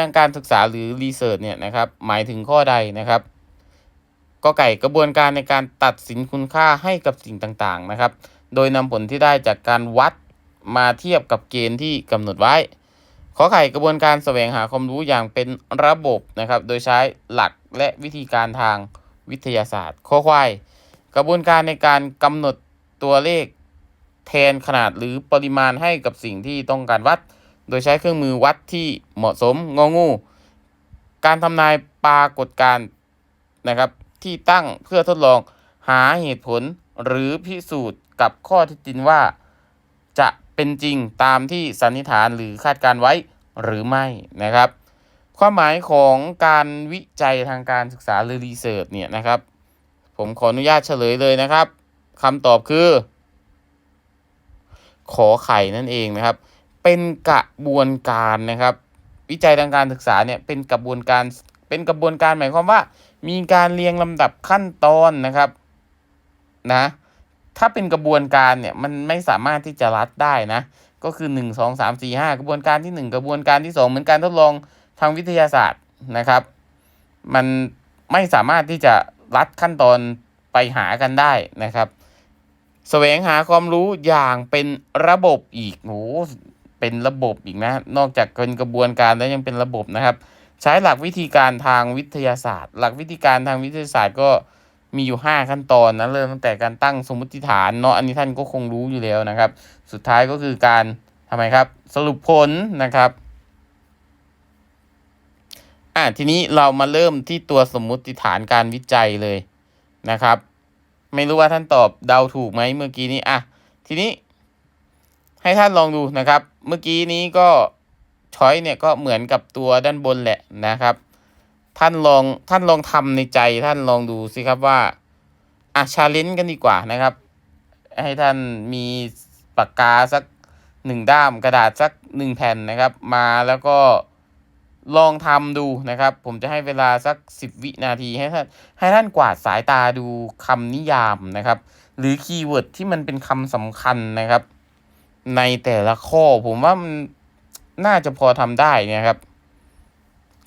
ทางการศึกษาหรือรีเสิร์ชเนี่ยนะครับหมายถึงข้อใดนะครับก็ไก่กระบวนการในการตัดสินคุณค่าให้กับสิ่งต่างๆนะครับ โดยนำผลที่ได้จากการวัดมาเทียบกับเกณฑ์ที่กำหนดไว้ ขอไข่กระบวนการแสวงหาความรู้อย่างเป็นระบบนะครับ โดยใช้หลักและวิธีการทางวิทยาศาสตร์ ข้อควายกระบวนการในการกำหนดตัวเลขแทนขนาดหรือปริมาณให้กับสิ่งที่ต้องการวัด โดยใช้เครื่องมือวัดที่เหมาะสมงองู การทำนายปรากฏการณ์นะครับที่ตั้งเพื่อทดลองหาเหตุผลหรือพิสูจน์กับข้อท็จจริงว่า จะเป็นจริงตามที่สันนิษฐานหรือคาดการไว้หรือไม่นะครับ ความหมายของการวิจัยทางการศึกษาหรือรีเสิร์ชเนี่ยนะครับ ผมขออนุญาตเฉลยเลยนะครับคำตอบคือ ขอไข่นั่นเองนะครับ เป็นกระบวนการนะครับ วิจัยทางการศึกษาเนี่ยเป็นกระบวนการเป็นกระบวนการหมายความว่า มีการเรียงลำดับขั้นตอนนะครับนะถ้าเป็นกระบวนการเนี่ยมันไม่สามารถที่จะรัดได้นะก็คือ 1 2 3 4 5 กระบวนการที่ 1 กระบวนการที่ 2 เหมือนการทดลองทางวิทยาศาสตร์นะครับ มันไม่สามารถที่จะรัดขั้นตอนไปหากันได้นะครับแสวงหาความรู้อย่างเป็นระบบอีกโห เป็นระบบอีกนะ นอกจากเป็นกระบวนการแล้วยังเป็นระบบนะครับ ใช้หลักวิธีการทางวิทยาศาสตร์ หลักวิธีการทางวิทยาศาสตร์ก็มีอยู่ 5 ขั้นตอนนะเริ่มตั้งแต่การตั้งสมมติฐานเนาะอันนี้ท่านก็คงรู้อยู่แล้วนะครับ สุดท้ายก็คือการทำไมครับ สรุปผลนะครับอะทีนี้เรามาเริ่มที่ตัวสมมุติฐานการวิจัยเลยนะครับ ไม่รู้ว่าท่านตอบเดาถูกไหมเมื่อกี้นี้อะทีนี้ ให้ท่านลองดูนะครับ เมื่อกี้นี้ก็ช้อยเนี่ยก็เหมือนกับตัวด้านบนแหละนะครับ ท่านลองท่านลองทำในใจท่านลองดูสิครับว่าอะชาเลนจ์กันดีกว่านะครับ ให้ท่านมีปากกาสักหนึ่งด้ามกระดาษสักหนึ่งแผ่นนะครับ มาแล้วก็ลองทำดูนะครับ ผมจะให้เวลาสักสิบวินาทีให้ท่านให้ท่านกวาดสายตาดูคำนิยามนะครับ หรือคีย์เวิร์ดที่มันเป็นคำสำคัญนะครับ ในแต่ละข้อผมว่ามันน่าจะพอทำได้นะครับ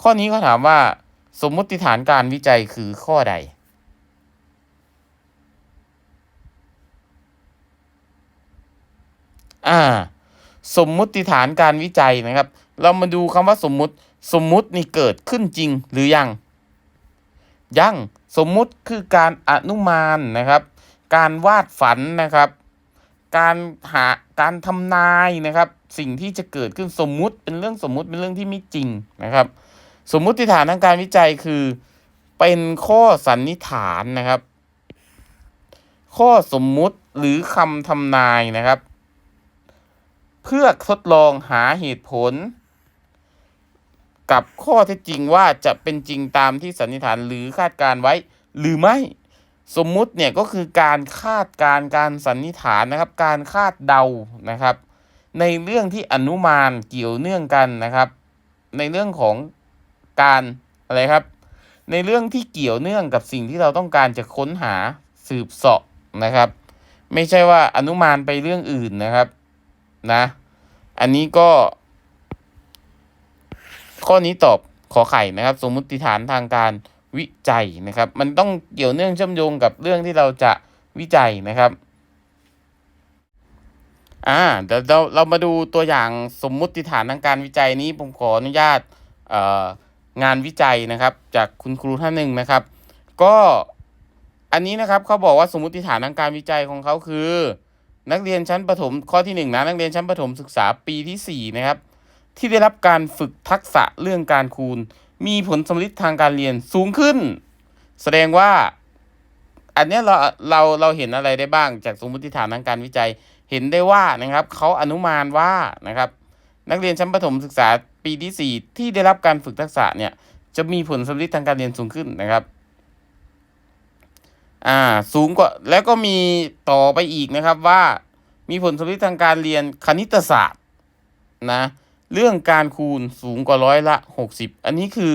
ข้อนี้เขาถามว่า สมมุติฐานการวิจัยคือข้อใด อ่า สมมุติฐานการวิจัยนะครับ เรามาดูคำว่าสมมุติ สมมุตินี่เกิดขึ้นจริงหรือยัง ยัง สมมุติคือการอนุมานนะครับ การวาดฝันนะครับ การหาการทำนายนะครับ สิ่งที่จะเกิดขึ้นสมมุติเป็นเรื่องสมมุติเป็นเรื่องที่ไม่จริงนะครับ สมมุติฐานทางการวิจัยคือเป็นข้อสันนิษฐานนะครับ ข้อสมมุติหรือคำทำนายนะครับ เพื่อทดลองหาเหตุผล กับข้อเท็จจริงว่าจะเป็นจริงตามที่สันนิษฐานหรือคาดการไว้หรือไม่ สมมุติเนี่ยก็คือการคาดการการสันนิษฐานนะครับ การคาดเดานะครับ ในเรื่องที่อนุมานเกี่ยวเนื่องกันนะครับ ในเรื่องของการอะไรครับ ในเรื่องที่เกี่ยวเนื่องกับสิ่งที่เราต้องการจะค้นหาสืบเสาะนะครับ ไม่ใช่ว่าอนุมานไปเรื่องอื่นนะครับนะ อันนี้ก็ ข้อนี้ตอบขอไข่นะครับ สมมุติฐานทางการ วิจัยนะครับ มันต้องเกี่ยวเนื่องเชื่อมโยงกับเรื่องที่เราจะวิจัยนะครับอ่าเดี๋ยวเราเรามาดูตัวอย่างสมมุติฐานทางการวิจัยนี้ผมขออนุญาตเอ่องานวิจัยนะครับ จากคุณครูท่านหนึ่งนะครับ ก็อันนี้นะครับเขาบอกว่าสมมติฐานทางการวิจัยของเขาคือ นักเรียนชั้นประถมข้อที่หนึ่งนะนักเรียนชั้นประถมศึกษาปีที่สี่นะครับที่ได้รับการฝึกทักษะเรื่องการคูณ มีผลสำลิดทางการเรียนสูงขึ้น แสดงว่า อันนี้เราเราเราเห็นอะไรได้บ้างจากสมมติฐานทางการวิจัย เห็นได้ว่านะครับเขาอนุมานว่านะครับนักเรียนชั้นประถมศึกษาปีที่ 4 ที่ได้รับการฝึกทักษะเนี่ยจะมีผลสำลิดทางการเรียนสูงขึ้นนะครับอ่าสูงกว่าแล้วก็มีต่อไปอีกนะครับว่ามีผลสำลิดทางการเรียนคณิตศาสตร์นะ เรื่องการคูณสูงกว่าร้อยละ 60 อันนี้คือ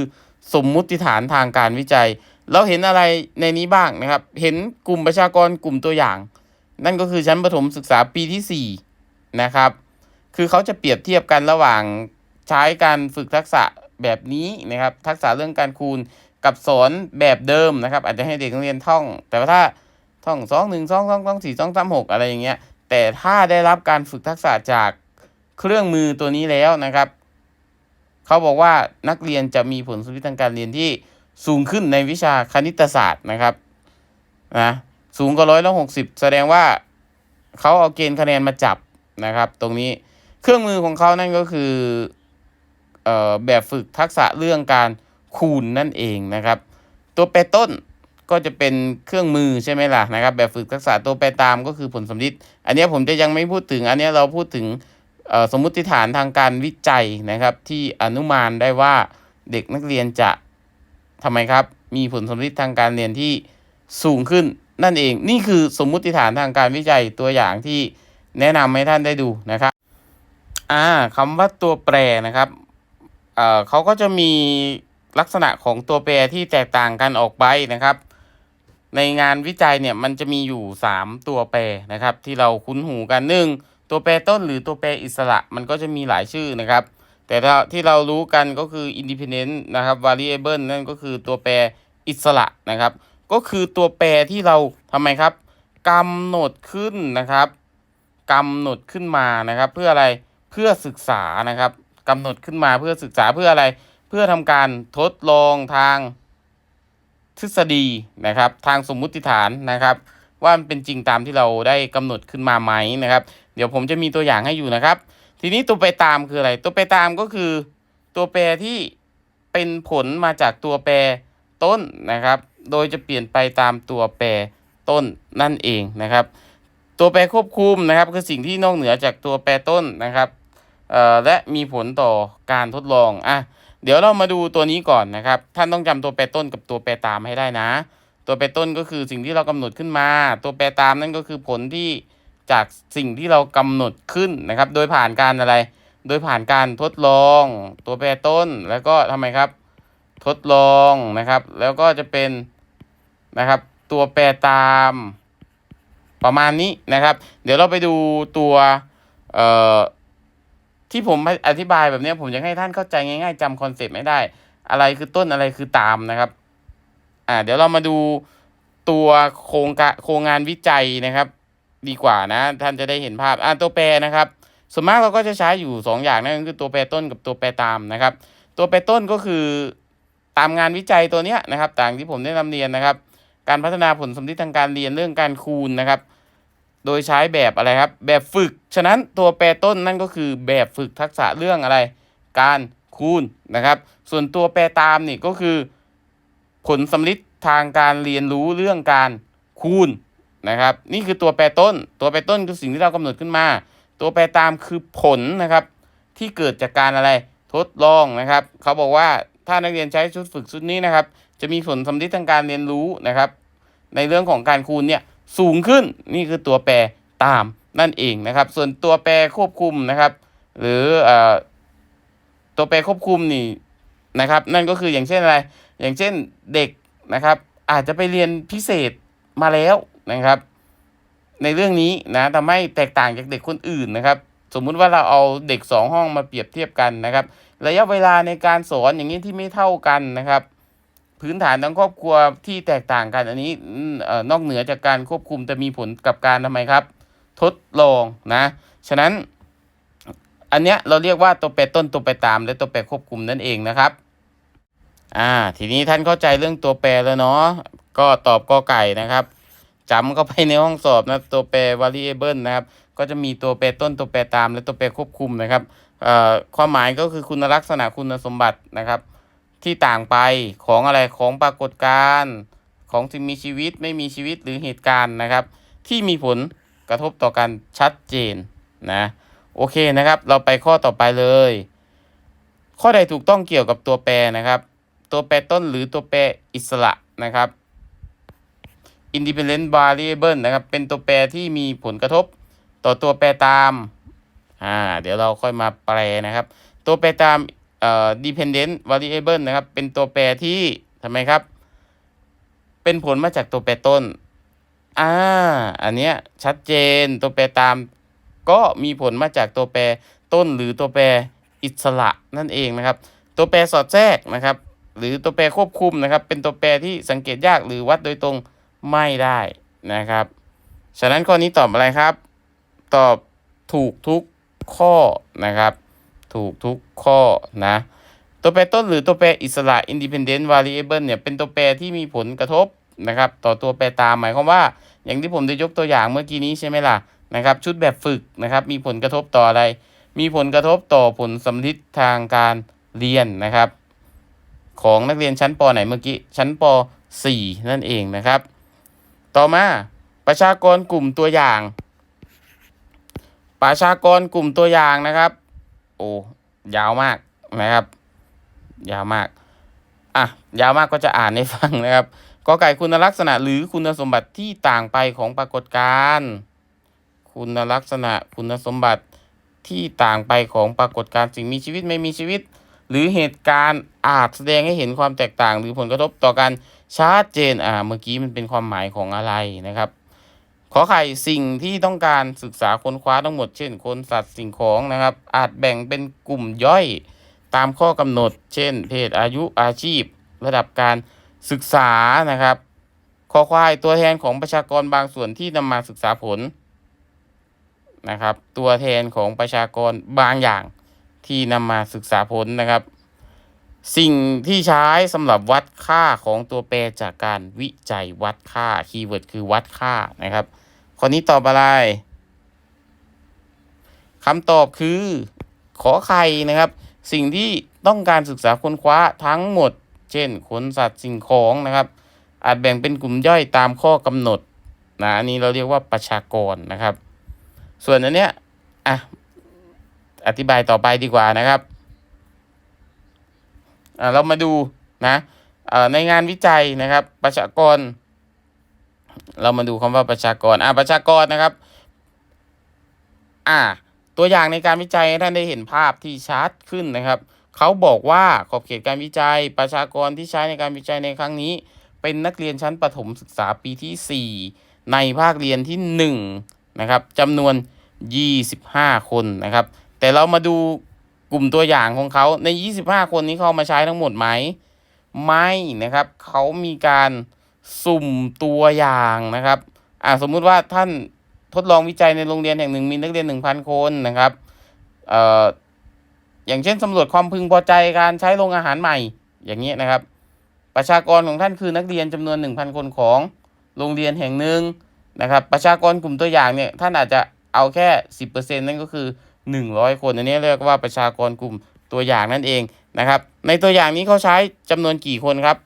สมมุติฐานทางการวิจัย เราเห็นอะไรในนี้บ้างนะครับ เห็นกลุ่มประชากรกลุ่มตัวอย่าง นั่นก็คือชั้นประถมศึกษาปีที่ 4 นะครับ คือเขาจะเปรียบเทียบกันระหว่างใช้การฝึกทักษะแบบนี้นะครับ ทักษะเรื่องการคูณกับสอนแบบเดิมนะครับ อาจจะให้เด็กนักเรียนท่อง แต่ว่าถ้าท่องสองหนึ่งสองสองสองสี่สองสามหกอะไรอย่างเงี้ยแต่ถ้าได้รับการฝึกทักษะจาก เครื่องมือตัวนี้แล้วนะครับ เขาบอกว่านักเรียนจะมีผลสมรรถทางการเรียนที่สูงขึ้นในวิชาคณิตศาสตร์นะครับนะสูงกว่าร้อยละหกสิบแสดงว่าเขาเอาเกณฑ์คะแนนมาจับนะครับ ตรงนี้เครื่องมือของเขานั่นก็คือออแบบฝึกทักษะเรื่องการคูณนั่นเองนะครับ ตัวแปรต้นก็จะเป็นเครื่องมือใช่ไหมล่ะนะครับ แบบฝึกทักษะตัวแปรตามก็คือผลสมฤทธิ์อันนี้ผมจะยังไม่พูดถึงอันนี้เราพูดถึง สมมุติฐานทางการวิจัยนะครับที่อนุมานได้ว่าเด็กนักเรียนจะทำไมครับ มีผลสมฤทธิ์ทางการเรียนที่สูงขึ้นนั่นเอง นี่คือสมมุติฐานทางการวิจัยตัวอย่างที่แนะนำให้ท่านได้ดูนะครับอ่าคำว่าตัวแปรนะครับเอ่อเขาก็จะมีลักษณะของตัวแปรที่แตกต่างกันออกไปนะครับ ในงานวิจัยเนี่ยมันจะมีอยู่ 3 ตัวแปรนะครับ ที่เราคุ้นหูกันหนึ่ง ตัวแปรต้นหรือตัวแปรอิสระมันก็จะมีหลายชื่อนะครับ แต่ที่เรารู้กันก็คือ independent นะครับ variable นั่นก็คือตัวแปรอิสระนะครับ ก็คือตัวแปรที่เราทำไมครับกำหนดขึ้นนะครับกำหนดขึ้นมานะครับ เพื่ออะไรเพื่อศึกษานะครับกำหนดขึ้นมาเพื่อศึกษาเพื่ออะไร เพื่อทำการทดลองทางทฤษฎีนะครับ ทางสมมุติฐานนะครับ ว่ามันเป็นจริงตามที่เราได้กำหนดขึ้นมาไหมนะครับ เดี๋ยวผมจะมีตัวอย่างให้อยู่นะครับ ทีนี้ตัวแปตามคืออะไร ตัวแปตามก็คือ ตัวแปรที่เป็นผลมาจากตัวแปรต้นนะครับ โดยจะเปลี่ยนไปตามตัวแปรต้นนั่นเองนะครับ ตัวแปรควบคุมนะครับ คือสิ่งที่นอกเหนือจากตัวแปรต้นนะครับและมีผลต่อการทดลองอะเดี๋ยวเรามาดูตัวนี้ก่อนนะครับ ท่านต้องจำตัวแปรต้นกับตัวแปรตามให้ได้นะ ตัวแปรต้นก็คือสิ่งที่เรากำหนดขึ้นมา ตัวแปรตามนั่นก็คือผลที่ จากสิ่งที่เรากำหนดขึ้นนะครับ โดยผ่านการอะไร โดยผ่านการทดลองตัวแปรต้นแล้วก็ทำไมครับ ทดลองนะครับ แล้วก็จะเป็นนะครับ ตัวแปรตามประมาณนี้นะครับ เดี๋ยวเราไปดูตัวเอ่อที่ผมอธิบายแบบนี้ผมอยากให้ท่านเข้าใจง่ายๆจำคอนเซปต์ไม่ได้ อะไรคือต้นอะไรคือตามนะครับ อ่า เดี๋ยวเรามาดูตัวโครงการโครงงานวิจัยนะครับ ดีกว่านะ ท่านจะได้เห็นภาพอ่าตัวแปรนะครับ ส่วนมากเราก็จะใช้อยู่สองอย่างนั่นก็คือตัวแปรต้นกับตัวแปรตามนะครับ ตัวแปรต้นก็คือตามงานวิจัยตัวเนี้ยนะครับต่างที่ผมได้นำเรียนนะครับ การพัฒนาผลสมรรถทางการเรียนเรื่องการคูณนะครับ โดยใช้แบบอะไรครับ แบบฝึก ฉะนั้นตัวแปรต้นนั่นก็คือแบบฝึกทักษะเรื่องอะไร การคูณนะครับ ส่วนตัวแปรตามนี่ก็คือ ผลสำลิดทางการเรียนรู้เรื่องการคูณ นะครับ นี่คือตัวแปรต้น ตัวแปรต้นคือสิ่งที่เรากำหนดขึ้นมา ตัวแปรตามคือผลนะครับ ที่เกิดจากการอะไรทดลองนะครับ เขาบอกว่าถ้านักเรียนใช้ชุดฝึกชุดนี้นะครับ จะมีผลสำลิทางการเรียนรู้นะครับ ในเรื่องของการคูณเนี่ยสูงขึ้นนี่คือตัวแปรตามนั่นเองนะครับ ส่วนตัวแปรควบคุมนะครับ หรือเอ่อตัวแปรควบคุมนี่นะครับ นั่นก็คืออย่างเช่นอะไร อย่างเช่นเด็กนะครับ อาจจะไปเรียนพิเศษมาแล้ว นะครับ ในเรื่องนี้นะทำให้แตกต่างจากเด็กคนอื่นนะครับ สมมุติว่าเราเอาเด็กสองห้องมาเปรียบเทียบกันนะครับ ระยะเวลาในการสอนอย่างนี้ที่ไม่เท่ากันนะครับ พื้นฐานทางครอบครัวที่แตกต่างกันอันนี้นอกเหนือจากการควบคุมจะมีผลกับการทำไมครับ ทดลองนะ ฉะนั้นอันเนี้ยเราเรียกว่าตัวแปรต้นตัวแปรตาม และตัวแปรควบคุมนั่นเองนะครับอ่าทีนี้ท่านเข้าใจเรื่องตัวแปรแล้วเนาะก็ตอบกอไก่นะครับ จำเข้าไปในห้องสอบนะตัวแปร variable นะครับก็จะมีตัวแปรต้นตัวแปรตามและตัวแปรควบคุมนะครับเอ่อความหมายก็คือคุณลักษณะคุณสมบัตินะครับ ที่ต่างไปของอะไรของปรากฏการณ์ของสิ่งมีชีวิตไม่มีชีวิตหรือเหตุการณ์นะครับ ที่มีผลกระทบต่อกันชัดเจนนะโอเคนะครับ เราไปข้อต่อไปเลย ข้อใดถูกต้องเกี่ยวกับตัวแปรนะครับ ตัวแปรต้นหรือตัวแปรอิสระนะครับ independent variable นะครับ เป็นตัวแปรที่มีผลกระทบต่อตัวแปรตาม อ่า เดี๋ยวเราค่อยมาแปลนะครับ ตัวแปรตามเอ่อ dependent variable นะครับ เป็นตัวแปรที่ทำไมครับ เป็นผลมาจากตัวแปรต้น อ่า อันเนี้ยชัดเจน ตัวแปรตาม ก็มีผลมาจากตัวแปรต้นหรือตัวแปรอิสระนั่นเองนะครับ ตัวแปรสอดแทรกนะครับ หรือตัวแปรควบคุมนะครับ เป็นตัวแปรที่สังเกตยากหรือวัดโดยตรง ไม่ได้นะครับ ฉะนั้นข้อนี้ตอบอะไรครับ ตอบถูกทุกข้อนะครับ ถูกทุกข้อนะ ตัวแปรต้นหรือตัวแปรอิสระ independent variable เนี่ยเป็นตัวแปรที่มีผลกระทบนะครับ ต่อตัวแปรตามหมายความว่า อย่างที่ผมได้ยกตัวอย่างเมื่อกี้นี้ใช่ไหมล่ะนะครับ ชุดแบบฝึกนะครับ มีผลกระทบต่ออะไร มีผลกระทบต่อผลสำลิทางการเรียนนะครับ ของนักเรียนชั้นปไหนเมื่อกี้ชั้นป .4 นั่นเองนะครับ ต่อมาประชากรกลุ่มตัวอย่าง ประชากรกลุ่มตัวอย่างนะครับ โอ้ยาวมากนะครับ ยาวมากอะยาวมากก็จะอ่านให้ฟังนะครับกอไก่คุณลักษณะหรือคุณสมบัติที่ต่างไปของปรากฏการณ์คุณลักษณะคุณสมบัติที่ต่างไปของปรากฏการณ์สิ่งมีชีวิตไม่มีชีวิต หรือเหตุการณ์อาจแสดงให้เห็นความแตกต่าง หรือผลกระทบต่อการ ชัดเจนอ่าเมื่อกี้มันเป็นความหมายของอะไรนะครับ ขอไข่สิ่งที่ต้องการศึกษาค้นคว้าทั้งหมดเช่นคนสัตว์สิ่งของนะครับ อาจแบ่งเป็นกลุ่มย่อยตามข้อกำหนด เช่น เพศอายุอาชีพ ระดับการศึกษานะครับคอควายตัวแทนของประชากรบางส่วนที่นำมาศึกษาผลนะครับ ตัวแทนของประชากรบางอย่างที่นำมาศึกษาผลนะครับ สิ่งที่ใช้สำหรับวัดค่าของตัวแปรจากการวิจัยวัดค่าคีย์เวิร์ดคือวัดค่านะครับข้อนี้ตอบอะไรคำตอบคือขอไข่นะครับ สิ่งที่ต้องการศึกษาค้นคว้าทั้งหมด เช่นขนสัตว์สิ่งของนะครับ อาจแบ่งเป็นกลุ่มย่อยตามข้อกำหนดนะอันนี้เราเรียกว่าประชากรนะครับ ส่วนอันเนี้ยอะอธิบายต่อไปดีกว่านะครับ เรามาดูนะอ่าในงานวิจัยนะครับ ประชากร เรามาดูคำว่าประชากรอ่าประชากรนะครับ อ่า ตัวอย่างในการวิจัยท่านได้เห็นภาพที่ชัดขึ้นนะครับเขาบอกว่าขอบเขตการวิจัย ประชากรที่ใช้ในการวิจัยในครั้งนี้ เป็นนักเรียนชั้นประถมศึกษาปีที่ 4 ในภาคเรียนที่1นะครับจำนวน 25 คนนะครับ แต่เรามาดู กลุ่มตัวอย่างของเขาใน 25 คนนี้เขามาใช้ทั้งหมดไหม ไม่นะครับเขามีการสุ่มตัวอย่างนะครับอ่าสมมุติว่าท่านทดลองวิจัยในโรงเรียนแห่งหนึ่งมีนักเรียน 1,000 คนนะครับเอ่ออย่างเช่นสำรวจความพึงพอใจการใช้โรงอาหารใหม่ อย่างนี้นะครับ ประชากรของท่านคือนักเรียนจำนวน 1,000 คนของโรงเรียนแห่งหนึ่งนะครับ ประชากรกลุ่มตัวอย่างเนี่ยท่านอาจจะเอาแค่ 10%นั่นก็คือ 100 คน อันนี้เรียกว่าประชากรกลุ่มตัวอย่างนั่นเองนะครับ ในตัวอย่างนี้เขาใช้จำนวนกี่คนครับ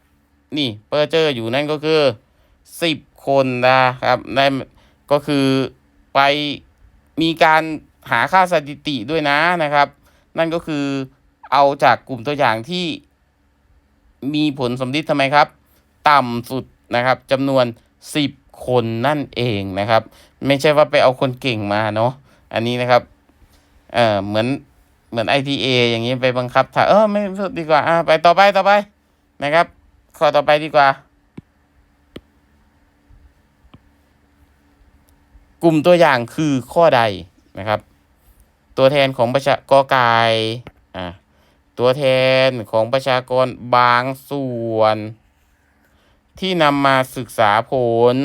นี่เปอร์เจอร์อยู่นั่นก็คือ 10 คนนะครับได้ก็คือไปมีการหาค่าสถิติด้วยนะนะครับ นั่นก็คือเอาจากกลุ่มตัวอย่างที่มีผลสมฤทธิ์ทำไมครับ ต่ำสุดนะครับจำนวน 10 คนนั่นเองนะครับ ไม่ใช่ว่าไปเอาคนเก่งมาเนาะอันนี้นะครับ เออเหมือนเหมือน ITA อย่างนี้ไปบังคับถ้าเออไม่พูดดีกว่าอ่าไปต่อไปต่อไปนะครับ ข้อต่อไปดีกว่า กลุ่มตัวอย่างคือข้อใดนะครับ ตัวแทนของประชากรไก่อ่าตัวแทนของประชากรบางส่วน ที่นำมาศึกษาผล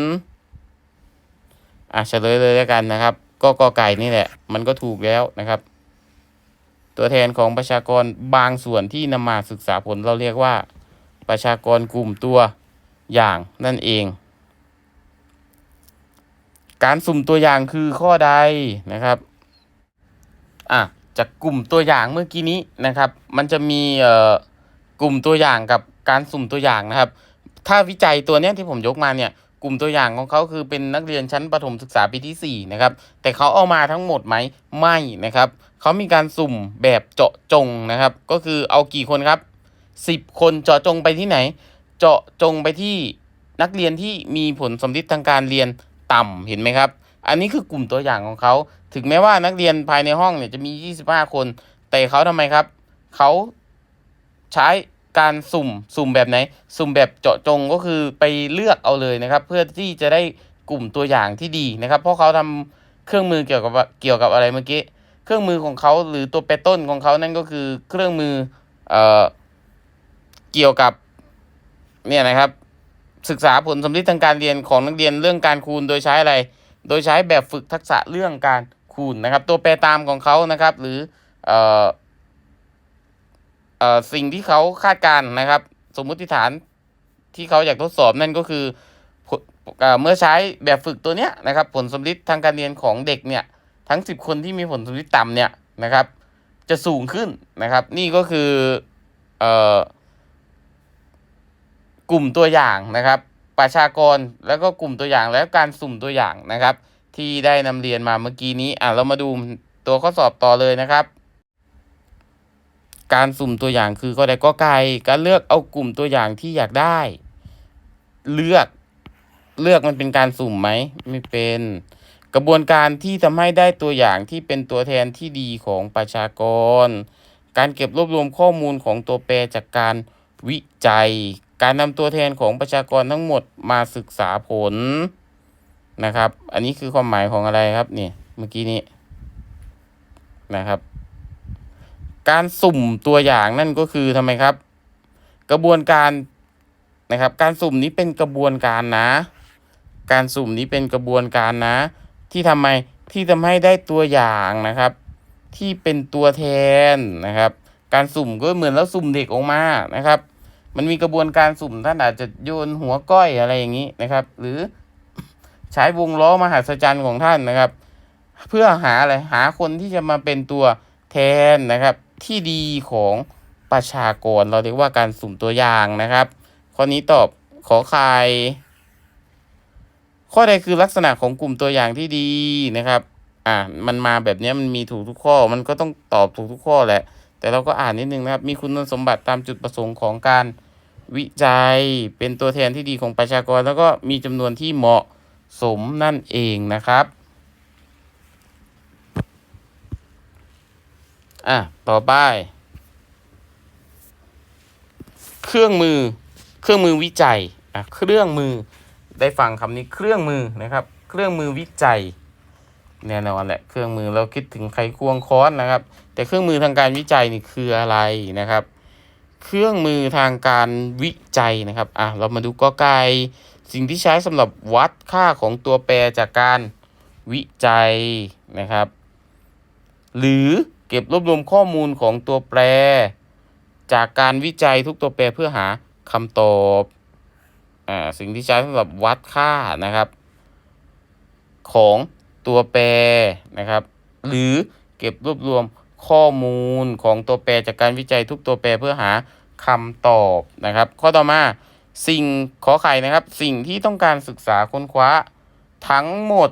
อะเฉลยเลยแล้วกันนะครับ ก็กอไก่นี่แหละ มันก็ถูกแล้วนะครับ ตัวแทนของประชากรบางส่วนที่นำมาศึกษาผลเราเรียกว่า ประชากรกลุ่มตัวอย่างนั่นเอง การสุ่มตัวอย่างคือข้อใดนะครับอะจากกลุ่มตัวอย่างเมื่อกี้นี้นะครับ มันจะมีเอ่อกลุ่มตัวอย่างกับการสุ่มตัวอย่างนะครับ ถ้าวิจัยตัวเนี้ยที่ผมยกมาเนี่ย กลุ่มตัวอย่างของเขาคือเป็นนักเรียนชั้นประถมศึกษาปีที่4นะครับแต่เขาเอามาทั้งหมดไหมไม่นะครับเขามีการสุ่มแบบเจาะจงนะครับ ก็คือเอากี่คนครับ 10 คนเจาะจงไปที่ไหน เจาะจงไปที่นักเรียนที่มีผลสมฤทธิ์ทางการเรียนต่ำเห็นไหมครับ อันนี้คือกลุ่มตัวอย่างของเขา ถึงแม้ว่านักเรียนภายในห้องเนี่ยจะมี 25 คน แต่เขาทำไมครับ เขาใช้ การสุ่มสุ่มแบบไหน สุ่มแบบเจาะจงก็คือไปเลือกเอาเลยนะครับ เพื่อที่จะได้กลุ่มตัวอย่างที่ดีนะครับ เพราะเขาทำเครื่องมือเกี่ยวกับเกี่ยวกับอะไรเมื่อกี้เครื่องมือของเขาหรือตัวแปรต้นของเขานั่นก็คือเครื่องมือเอ่อเกี่ยวกับเนี่ยนะครับ ศึกษาผลสำลิดทางการเรียนของนักเรียนเรื่องการคูณโดยใช้อะไร โดยใช้แบบฝึกทักษะเรื่องการคูณนะครับ ตัวแปรตามของเขานะครับ หรือเอ่อเอ่อ สิ่งที่เขาคาดการณ์นะครับ สมมุติฐานที่เขาอยากทดสอบนั่นก็คือเอเมื่อใช้แบบฝึกตัวเนี้ยนะครับ ผลสำลิดทางการเรียนของเด็กเนี่ยทั้ง 10 คนที่มีผลสำลิดต่ำเนี่ยนะครับ จะสูงขึ้นนะครับ นี่ก็คือเอ่อกลุ่มตัวอย่างนะครับ ประชากรแล้วก็กลุ่มตัวอย่างแล้วการสุ่มตัวอย่างนะครับ ที่ได้นำเรียนมาเมื่อกี้นี้อะเรามาดูตัวข้อสอบต่อเลยนะครับ การสุ่มตัวอย่างคือข้อใดก็ไก่การเลือกเอากลุ่มตัวอย่างที่อยากได้ เลือกเลือกมันเป็นการสุ่มไหมไม่เป็น กระบวนการที่ทำให้ได้ตัวอย่างที่เป็นตัวแทนที่ดีของประชากร การเก็บรวบรวมข้อมูลของตัวแปรจากการวิจัย การนำตัวแทนของประชากรทั้งหมดมาศึกษาผลนะครับ อันนี้คือความหมายของอะไรครับนี่เมื่อกี้นี้นะครับ การสุ่มตัวอย่างนั่นก็คือทำไมครับ กระบวนการนะครับ การสุ่มนี้เป็นกระบวนการนะ การสุ่มนี้เป็นกระบวนการนะ ที่ทำไมที่ทำให้ได้ตัวอย่างนะครับ ที่เป็นตัวแทนนะครับ การสุ่มก็เหมือนแล้วสุ่มเด็กออกมานะครับ มันมีกระบวนการสุ่มท่านอาจจะโยนหัวก้อยอะไรอย่างนี้นะครับ หรือใช้วงล้อมหัศจรรย์ของท่านนะครับ เพื่อหาอะไรหาคนที่จะมาเป็นตัวแทนนะครับ ที่ดีของประชากร เราเรียกว่าการสุ่มตัวอย่างนะครับ ข้อนี้ตอบขอไข่ข้อใดคือลักษณะของกลุ่มตัวอย่างที่ดีนะครับ อ่า มันมาแบบนี้มันมีถูกทุกข้อ มันก็ต้องตอบถูกทุกข้อแหละ แต่เราก็อ่านนิดนึงนะครับ มีคุณสมบัติตามจุดประสงค์ของการวิจัย เป็นตัวแทนที่ดีของประชากร แล้วก็มีจำนวนที่เหมาะสมนั่นเองนะครับ อะ ต่อไป เครื่องมือ เครื่องมือวิจัย อะ เครื่องมือ ได้ฟังคำนี้ เครื่องมือนะครับ เครื่องมือวิจัย แน่นอนแหละ เครื่องมือเราคิดถึงไขควงค้อนนะครับ แต่เครื่องมือทางการวิจัยนี่คืออะไรนะครับ เครื่องมือทางการวิจัยนะครับ อะ เรามาดูกอไก่สิ่งที่ใช้สำหรับวัดค่าของตัวแปรจากการวิจัยนะครับ หรือ ก็บรวบรวมข้อมูลของตัวแปร จากการวิจัยทุกตัวแปรเพื่อหาคำตอบอ่าสิ่งที่ใช้สำหรับวัดค่านะครับ ของตัวแปรนะครับ หรือเก็บรวบรวมข้อมูลของตัวแปรจากการวิจัยทุกตัวแปรเพื่อหาคำตอบนะครับ ข้อต่อมาสิ่งขอไข่นะครับ สิ่งที่ต้องการศึกษาค้นคว้าทั้งหมด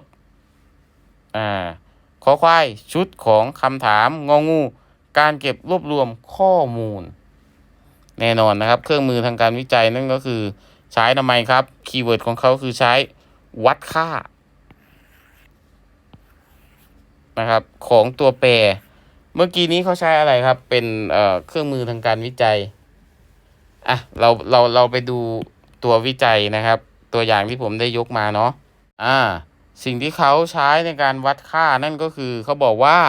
อ่า ขอควายชุดของคำถามงองู การเก็บรวบรวมข้อมูล แน่นอนนะครับ เครื่องมือทางการวิจัยนั่นก็คือ ใช้ทำไมครับ คีย์เวิร์ดของเขาคือใช้วัดค่านะครับของตัวแปร เมื่อกี้นี้เขาใช้อะไรครับ เป็นเอ่อเครื่องมือทางการวิจัยอะเราเราเราไปดูตัววิจัยนะครับ ตัวอย่างที่ผมได้ยกมาเนาะอ่า สิ่งที่เขาใช้ในการวัดค่านั่นก็คือเขาบอกว่า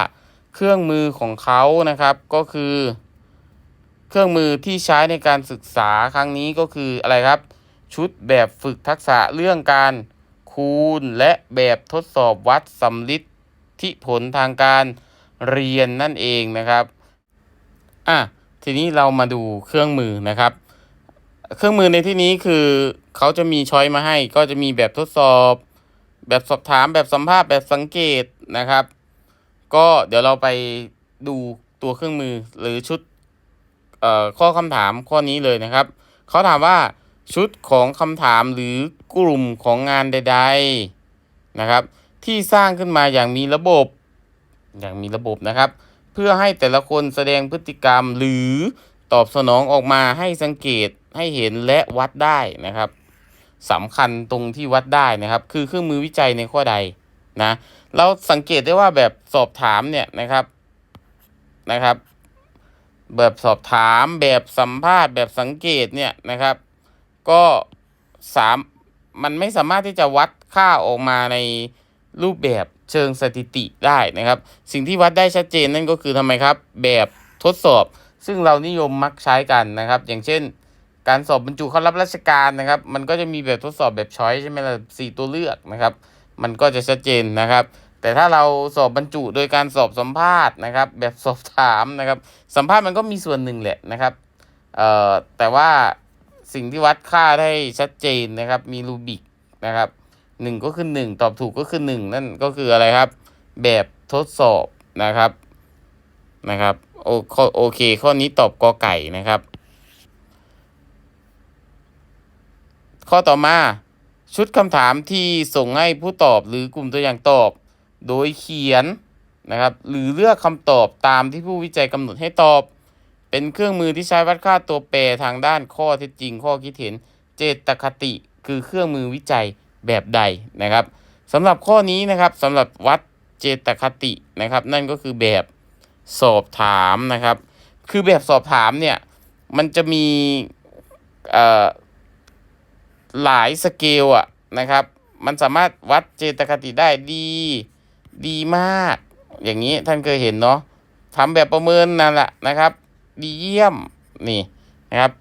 เครื่องมือของเขานะครับก็คือ เครื่องมือที่ใช้ในการศึกษาครั้งนี้ก็คืออะไรครับ ชุดแบบฝึกทักษะเรื่องการคูณและแบบทดสอบวัดสำลิดที่ผลทางการเรียนนั่นเองนะครับอะทีนี้เรามาดูเครื่องมือนะครับ เครื่องมือในที่นี้คือเขาจะมีช้อยมาให้ ก็จะมีแบบทดสอบ แบบสอบถามแบบสัมภาษณ์แบบสังเกตนะครับ ก็เดี๋ยวเราไปดูตัวเครื่องมือหรือชุดข้อคำถามข้อนี้เลยนะครับ เขาถามว่าชุดของคำถามหรือกลุ่มของงานใด ๆนะครับ ที่สร้างขึ้นมาอย่างมีระบบ อย่างมีระบบนะครับ เพื่อให้แต่ละคนแสดงพฤติกรรมหรือตอบสนองออกมาให้สังเกตให้เห็นและวัดได้นะครับ สำคัญตรงที่วัดได้นะครับ คือเครื่องมือวิจัยในข้อใดนะ เราสังเกตได้ว่าแบบสอบถามเนี่ยนะครับนะครับ แบบสอบถามแบบสัมภาษณ์แบบสังเกตเนี่ยนะครับ ก็สามมันไม่สามารถที่จะวัดค่าออกมาในรูปแบบเชิงสถิติได้นะครับ สิ่งที่วัดได้ชัดเจนนั่นก็คือทำไมครับ แบบทดสอบ ซึ่งเรานิยมมักใช้กันนะครับ อย่างเช่น การสอบบรรจุเข้ารับราชการนะครับ มันก็จะมีแบบทดสอบแบบช้อยใช่ไหมล่ะสี่ตัวเลือกนะครับ มันก็จะชัดเจนนะครับ แต่ถ้าเราสอบบรรจุโดยการสอบสัมภาษณ์นะครับ แบบสอบถามนะครับ สัมภาษณ์มันก็มีส่วนหนึ่งแหละนะครับเอ่อแต่ว่าสิ่งที่วัดค่าได้ชัดเจนนะครับ มีรูบิกนะครับหนึ่งก็คือหนึ่งตอบถูกก็คือหนึ่งนั่นก็คืออะไรครับ แบบทดสอบนะครับนะครับโอโอเค ข้อนี้ตอบกอไก่นะครับ ข้อต่อมา ชุดคำถามที่ส่งให้ผู้ตอบหรือกลุ่มตัวอย่างตอบ โดยเขียนนะครับหรือเลือกคำตอบตามที่ผู้วิจัยกำหนดให้ตอบ เป็นเครื่องมือที่ใช้วัดค่าตัวแปรทางด้านข้อเท็จจริง ข้อคิดเห็นเจตคติ คือเครื่องมือวิจัยแบบใดนะครับสำหรับข้อนี้นะครับสำหรับวัดเจตคตินะครับ นั่นก็คือแบบสอบถามนะครับ คือแบบสอบถามเนี่ยมันจะมีเอ่อ หลายสเกลอะนะครับ มันสามารถวัดเจตคติได้ดี ดีมาก อย่างนี้ท่านเคยเห็นเนาะทำแบบประเมินนั่นแหละนะครับ ดีเยี่ยมนี่นะครับ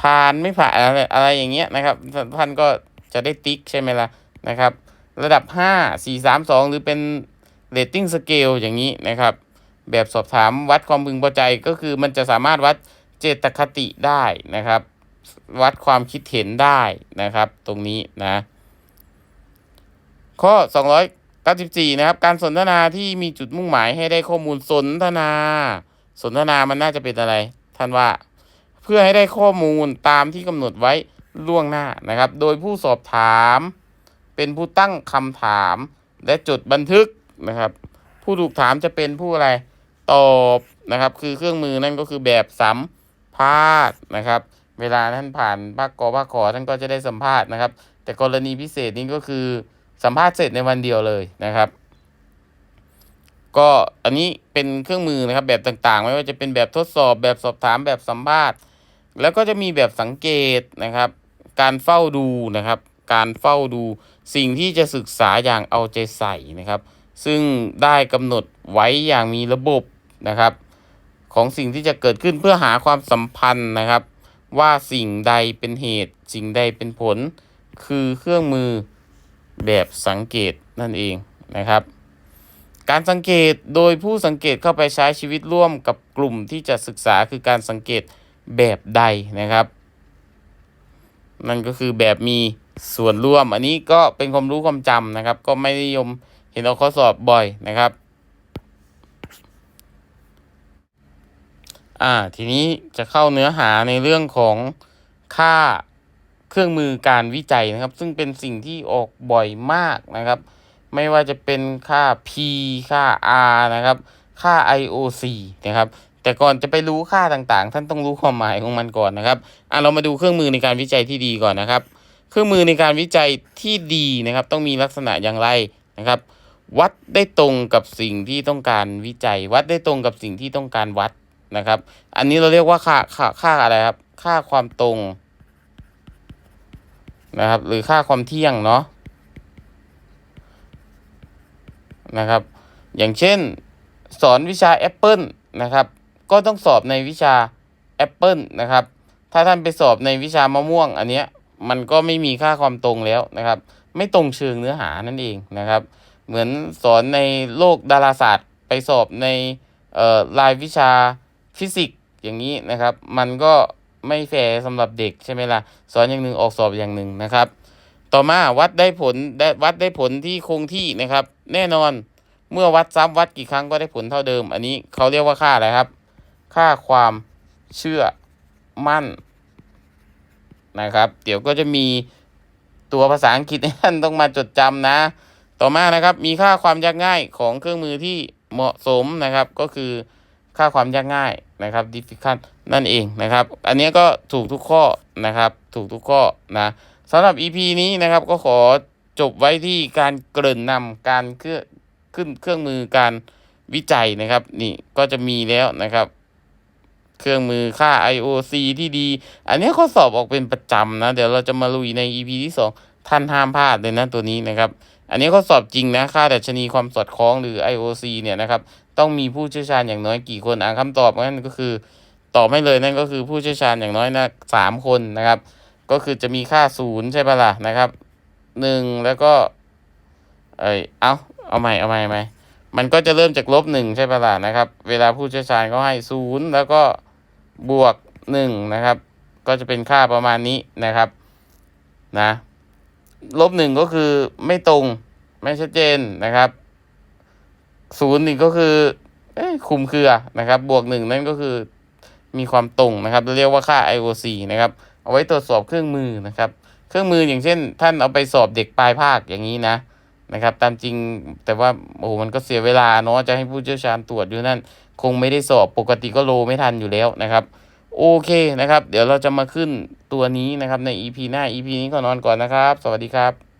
ผ่านไม่ผ่านอะไรอะไรอย่างเงี้ยนะครับท่านก็จะได้ติ๊กใช่ไหมล่ะนะครับ ระดับ 5 4 3 2 หรือเป็น rating scale อย่างนี้นะครับ แบบสอบถามวัดความพึงพอใจก็คือมันจะสามารถวัดเจตคติได้นะครับ วัดความคิดเห็นได้นะครับ ตรงนี้นะ ข้อ 294 นะครับ การสนทนาที่มีจุดมุ่งหมายให้ได้ข้อมูลสนทนา สนทนามันน่าจะเป็นอะไร ท่านว่า เพื่อให้ได้ข้อมูลตามที่กำหนดไว้ล่วงหน้านะครับ โดยผู้สอบถาม เป็นผู้ตั้งคำถาม และจดบันทึกนะครับ ผู้ถูกถามจะเป็นผู้อะไร ตอบนะครับ คือเครื่องมือนั่นก็คือแบบสัมภาษณ์นะครับ เวลาท่านผ่านภาคกอภาคขอท่านก็จะได้สัมภาษณ์นะครับ แต่กรณีพิเศษนี้ก็คือสัมภาษณ์เสร็จในวันเดียวเลยนะครับ ก็อันนี้เป็นเครื่องมือนะครับแบบต่างๆ ไม่ว่าจะเป็นแบบทดสอบแบบสอบถามแบบสัมภาษณ์ แล้วก็จะมีแบบสังเกตนะครับ การเฝ้าดูนะครับ การเฝ้าดูสิ่งที่จะศึกษาอย่างเอาใจใส่นะครับ ซึ่งได้กำหนดไว้อย่างมีระบบนะครับ ของสิ่งที่จะเกิดขึ้นเพื่อหาความสัมพันธ์นะครับ ว่าสิ่งใดเป็นเหตุ สิ่งใดเป็นผล คือเครื่องมือแบบสังเกตนั่นเองนะครับ การสังเกตโดยผู้สังเกตเข้าไปใช้ชีวิตร่วมกับกลุ่มที่จะศึกษาคือการสังเกตแบบใดนะครับ นั่นก็คือแบบมีส่วนร่วม อันนี้ก็เป็นความรู้ความจำนะครับ ก็ไม่นิยมเห็นเอาข้อสอบบ่อยนะครับ อ่าทีนี้จะเข้าเนื้อหาในเรื่องของค่าเครื่องมือการวิจัยนะครับ ซึ่งเป็นสิ่งที่ออกบ่อยมากนะครับ ไม่ว่าจะเป็นค่า P ค่า R นะครับ ค่า IOC นะครับ แต่ก่อนจะไปรู้ค่าต่างๆ ท่านต้องรู้ความหมายของมันก่อนนะครับอะเรามาดูเครื่องมือในการวิจัยที่ดีก่อนนะครับ เครื่องมือในการวิจัยที่ดีนะครับ ต้องมีลักษณะอย่างไรนะครับ วัดได้ตรงกับสิ่งที่ต้องการวิจัย วัดได้ตรงกับสิ่งที่ต้องการวัด นะครับ อันนี้เราเรียกว่าค่าค่าค่าอะไรครับ ค่าความตรงนะครับ หรือค่าความเที่ยงเนาะนะครับ อย่างเช่น สอนวิชาแอปเปิลนะครับ ก็ต้องสอบในวิชาแอปเปิลนะครับ ถ้าท่านไปสอบในวิชามะม่วง อันเนี้ยมันก็ไม่มีค่าความตรงแล้วนะครับ ไม่ตรงเชิงเนื้อหานั่นเองนะครับ เหมือนสอนในโลกดาราศาสตร์ไปสอบในเอ่อรายวิชา ฟิสิกส์อย่างนี้นะครับ มันก็ไม่แฟร์สำหรับเด็กใช่ไหมล่ะสอนอย่างหนึ่งออกสอบอย่างหนึ่งนะครับ ต่อมาวัดได้ผลได้วัดได้ผลที่คงที่นะครับ แน่นอนเมื่อวัดซ้ำวัดกี่ครั้งก็ได้ผลเท่าเดิม อันนี้เขาเรียกว่าค่าอะไรครับ ค่าความเชื่อมั่นนะครับ เดี๋ยวก็จะมีตัวภาษาอังกฤษให้ท่านต้องมาจดจำนะ ต่อมานะครับมีค่าความยากง่ายของเครื่องมือที่เหมาะสมนะครับก็คือ ค่าความยากง่ายนะครับ difficult นั่นเองนะครับ อันนี้ก็ถูกทุกข้อนะครับ ถูกทุกข้อนะสำหรับ EP นี้นะครับก็ขอจบไว้ที่การเกริ่นนำการเครื่องขึ้นเครื่องมือการวิจัยนะครับ นี่ก็จะมีแล้วนะครับ เครื่องมือค่า IOC ที่ดี อันนี้ข้อสอบออกเป็นประจำนะ เดี๋ยวเราจะมาลุยใน EP ที่สองท่านห้ามพลาดเลยนะตัวนี้นะครับ อันนี้ข้อสอบจริงนะ ค่าดัชนีความสอดคล้องหรือ IOC เนี่ยนะครับ ต้องมีผู้เชี่ยวชาญอย่างน้อยกี่คนอะคำตอบนั่นก็คือตอบไม่เลยนั่นก็คือผู้เชี่ยวชาญอย่างน้อยนะสามคนนะครับ ก็คือจะมีค่าศูนย์ใช่ปะล่ะนะครับหนึ่งแล้วก็ เอ้ยเอาเอาใหม่เอาใหม่ใหม่มันก็จะเริ่มจากลบหนึ่งใช่ปะล่ะนะครับ เวลาผู้เชี่ยวชาญเขาให้ศูนย์แล้วก็บวกหนึ่งนะครับ ก็จะเป็นค่าประมาณนี้นะครับ นะลบหนึ่งก็คือไม่ตรงไม่ชัดเจนนะครับ ศูนย์นี่ก็คือเอ้คุมเครือนะครับ บวกหนึ่งนั่นก็คือมีความตรงนะครับ เรียกว่าค่า IOC นะครับ เอาไว้ตรวจสอบเครื่องมือนะครับ เครื่องมืออย่างเช่น ท่านเอาไปสอบเด็กปลายภาคอย่างนี้นะนะครับ ตามจริงแต่ว่าโอ้โหมันก็เสียเวลาเนาะจะให้ผู้เชี่ยวชาญตรวจอยู่นั่น คงไม่ได้สอบปกติก็โลไม่ทันอยู่แล้วนะครับโอเคนะครับ เดี๋ยวเราจะมาขึ้นตัวนี้นะครับใน EP หน้า EP นี้ก็นอนก่อนนะครับ สวัสดีครับ